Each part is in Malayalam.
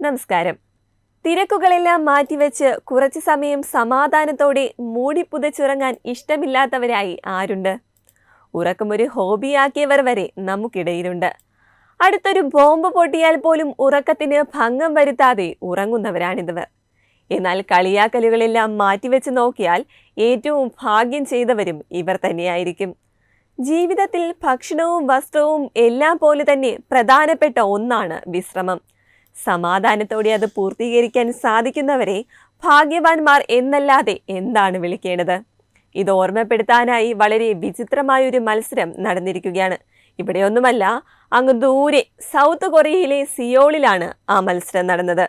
നമസ്കാരം. തിരക്കുകളെല്ലാം മാറ്റിവെച്ച് കുറച്ചു സമയം സമാധാനത്തോടെ മൂടിപ്പുതച്ചുറങ്ങാൻ ഇഷ്ടമില്ലാത്തവരായി ആരുണ്ട്? ഉറക്കമൊരു ഹോബിയാക്കിയവർ വരെ നമുക്കിടയിലുണ്ട്. അടുത്തൊരു ബോംബ് പൊട്ടിയാൽ പോലും ഉറക്കത്തിന് ഭംഗം വരുത്താതെ ഉറങ്ങുന്നവരാണിതവർ എന്നാൽ കളിയാക്കലുകളെല്ലാം മാറ്റിവെച്ച് നോക്കിയാൽ ഏറ്റവും ഭാഗ്യം ചെയ്തവരും ഇവർ തന്നെയായിരിക്കും. ജീവിതത്തിൽ ഭക്ഷണവും വസ്ത്രവും എല്ലാം പോലെ തന്നെ പ്രധാനപ്പെട്ട ഒന്നാണ് വിശ്രമം. സമാധാനത്തോടെ അത് പൂർത്തീകരിക്കാൻ സാധിക്കുന്നവരെ ഭാഗ്യവാന്മാർ എന്നല്ലാതെ എന്താണ് വിളിക്കേണ്ടത്? ഇത് ഓർമ്മപ്പെടുത്താനായി വളരെ വിചിത്രമായ ഒരു മത്സരം നടന്നിരിക്കുകയാണ്. ഇവിടെയൊന്നുമല്ല അങ്ങ് ദൂരെ സൗത്ത് കൊറിയയിലെ സിയോളിലാണ് ആ മത്സരം നടന്നത്.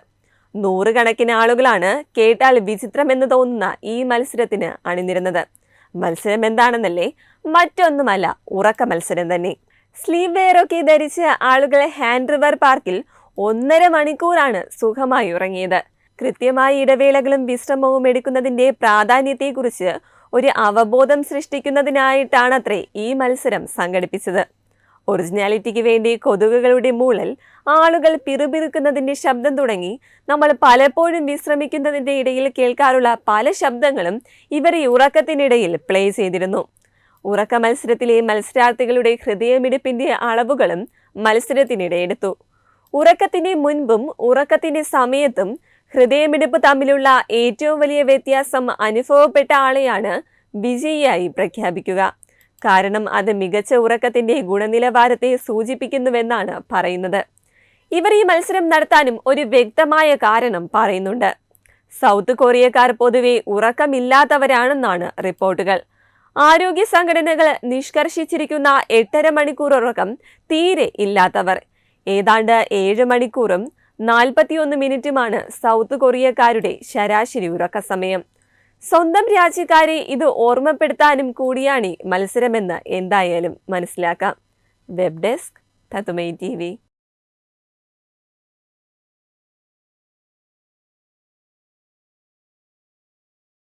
നൂറുകണക്കിന് ആളുകളാണ് കേട്ടാൽ വിചിത്രമെന്ന് തോന്നുന്ന ഈ മത്സരത്തിന് അണിനിരുന്നത്. മത്സരം എന്താണെന്നല്ലേ? മറ്റൊന്നുമല്ല ഉറക്ക മത്സരം തന്നെ. സ്ലീവ് വെയറൊക്കെ ധരിച്ച് ആളുകൾ ഹാൻഡ് റിവർ പാർക്കിൽ ഒന്നര മണിക്കൂറാണ് സുഖമായി ഉറങ്ങിയത്. കൃത്യമായ ഇടവേളകളും വിശ്രമവും എടുക്കുന്നതിന്റെ പ്രാധാന്യത്തെക്കുറിച്ച് ഒരു അവബോധം സൃഷ്ടിക്കുന്നതിനായിട്ടാണത്രേ ഈ മത്സരം സംഘടിപ്പിച്ചത്. ഒറിജിനാലിറ്റിക്ക് വേണ്ടി കൊതുകുകളുടെ മൂളൽ ആളുകൾ പിറുപിറുക്കുന്നതിന്റെ ശബ്ദം തുടങ്ങി നമ്മൾ പലപ്പോഴും വിശ്രമിക്കുന്നതിന്റെ ഇടയിൽ കേൾക്കാറുള്ള പല ശബ്ദങ്ങളും ഇവർ ഈ ഉറക്കത്തിനിടയിൽ പ്ലേ ചെയ്തിരുന്നു. ഉറക്ക മത്സരത്തിലെ മത്സരാർത്ഥികളുടെ ഹൃദയമിടിപ്പിന്റെ അളവുകളും മത്സരത്തിനിടെ എടുത്തു. ഉറക്കത്തിന് മുൻപും ഉറക്കത്തിന്റെ സമയത്തും ഹൃദയമിടിപ്പ് തമ്മിലുള്ള ഏറ്റവും വലിയ വ്യത്യാസം അനുഭവപ്പെട്ട ആളെയാണ് വിജയിയായി പ്രഖ്യാപിക്കുക. കാരണം അത് മികച്ച ഉറക്കത്തിന്റെ ഗുണനിലവാരത്തെ സൂചിപ്പിക്കുന്നുവെന്നാണ് പറയുന്നത്. ഇവർ ഈ മത്സരം നടത്താനും ഒരു വ്യക്തമായ കാരണം പറയുന്നുണ്ട്. സൗത്ത് കൊറിയക്കാർ പൊതുവെ ഉറക്കമില്ലാത്തവരാണെന്നാണ് റിപ്പോർട്ടുകൾ. ആരോഗ്യ സംഘടനകൾ നിഷ്കർഷിച്ചിരിക്കുന്ന എട്ടര മണിക്കൂർ ഉറക്കം തീരെ ഇല്ലാത്തവർ. ഏതാണ്ട് ഏഴ് മണിക്കൂറും നാൽപ്പത്തിയൊന്ന് മിനിറ്റുമാണ് സൗത്ത് കൊറിയക്കാരുടെ ശരാശരി ഉറക്ക സമയം. സ്വന്തം രാജ്യക്കാരെ ഇത് ഓർമ്മപ്പെടുത്താനും കൂടിയാണ് മത്സരമെന്ന് എന്തായാലും മനസ്സിലാക്കാം. വെബ് ഡെസ്ക് തത്തുമൈ ടി